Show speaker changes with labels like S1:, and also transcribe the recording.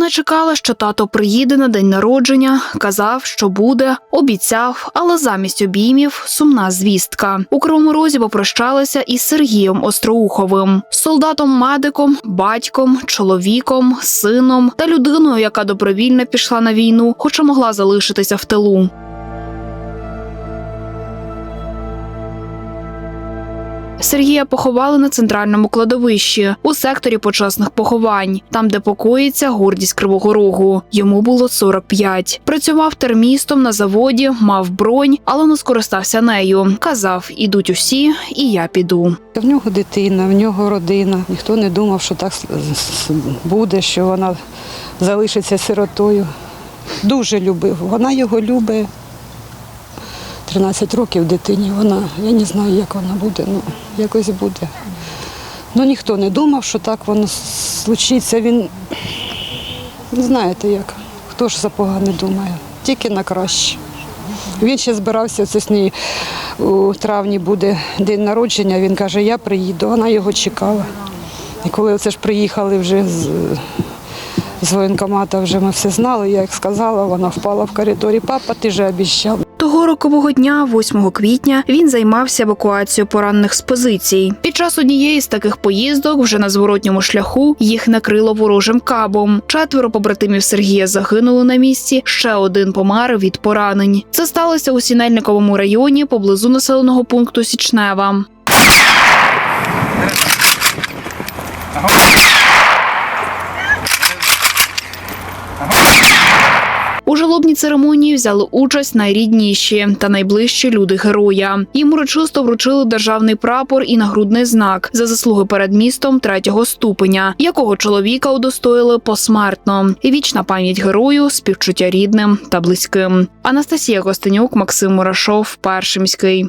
S1: Вона чекала, що тато приїде на день народження, казав, що буде, обіцяв, але замість обіймів сумна звістка. У Кривому Розі попрощалася із Сергієм Остроуховим, солдатом-медиком, батьком, чоловіком, сином та людиною, яка добровільно пішла на війну, хоча могла залишитися в тилу. Сергія поховали на центральному кладовищі у секторі почесних поховань, там, де покоїться гордість Кривого Рогу. Йому було 45. Працював термістом на заводі, мав бронь, але не скористався нею. Казав: ідуть усі, і я піду.
S2: В нього дитина, в нього родина. Ніхто не думав, що так буде, що вона залишиться сиротою. Дуже любив. Вона його любить. 13 років дитині. Вона, я не знаю, як вона буде, ну якось буде. Ну ніхто не думав, що так воно случиться. Він знаєте як, хто ж за погане думає, тільки на краще. Він ще збирався це з нею у травні буде день народження. Він каже, я приїду. Вона його чекала. І коли це ж приїхали вже з, з воєнкомата, вже ми все знали. Я як сказала, вона впала в коридорі. Папа, ти же обіцяв.
S1: Того рокового дня, 8 квітня, він займався евакуацією поранених з позицій. Під час однієї з таких поїздок, вже на зворотньому шляху, їх накрило ворожим кабом. Четверо побратимів Сергія загинули на місці. Ще один помер від поранень. Це сталося у Сінельниковому районі поблизу населеного пункту Січнева. У жалобній церемонії взяли участь найрідніші та найближчі люди героя. Їм урочисто вручили державний прапор і нагрудний знак за заслуги перед містом третього ступеня, якого чоловіка удостоїли посмертно. Вічна пам'ять герою, співчуття рідним та близьким. Анастасія Костенюк, Максим Мурашов, Першимський.